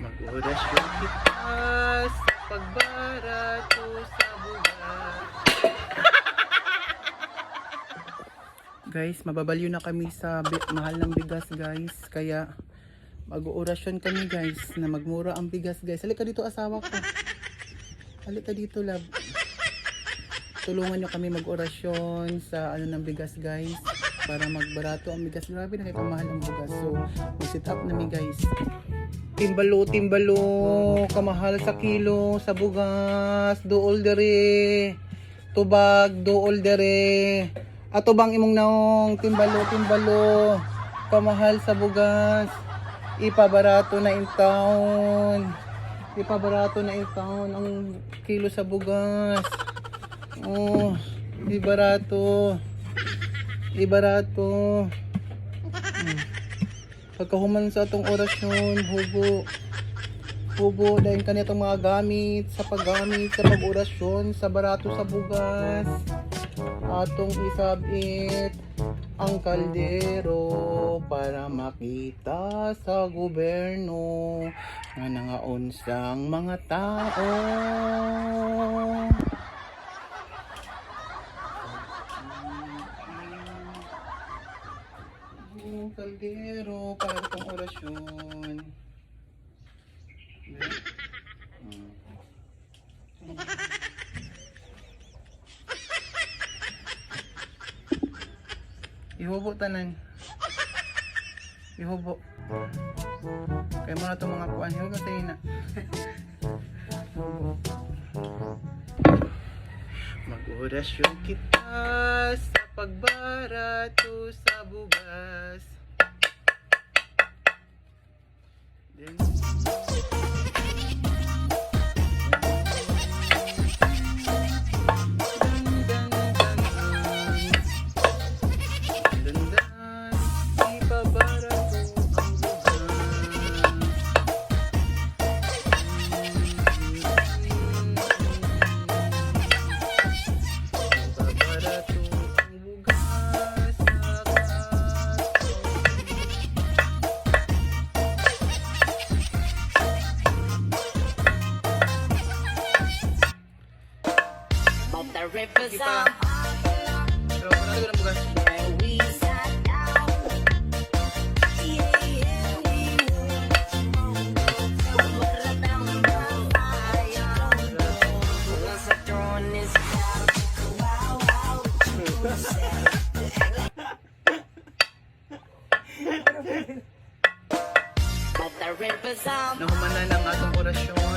Mag-orasyon kita sa pagbarato sa bugas. guys, mababaliw na kami sa mahal ng bigas guys. Kaya mag-orasyon kami guys na magmura ang bigas guys. Halika dito asawa ko. Halika dito love. Tulungan nyo kami mag-orasyon sa ano ng bigas guys. Para magbarato ang bigas. Grabe na kayo mahal ang bigas. So, mag-sit up namin guys. Timbalo, timbalo, kamahal sa kilo, sa bugas, dool dere, tubag, dool dere, ato bang imong naong, timbalo, timbalo, kamahal sa bugas, ipabarato na in town, ipabarato na in town ang kilo sa bugas, oh, di barato, di barato, Hmm. Pagkahuman sa atong orasyon, hubo. Hubo dahil kani atong mga gamit sa paggamit sa pag-orasyon sa barato sa bugas. Atong isabit ang kaldero para makita sa gobyerno nga nangaonsang mga tao. Ang kaldero para itong orasyon. Hmm. Ihubo tanan. Ihubo. Kaya mo na itong mga kuan. Ihubo tayo na. Mag-orasyon kita sa pagbarato sa bugas. Wow, wow. But the rivers are Nahumanan ang atong orasyon.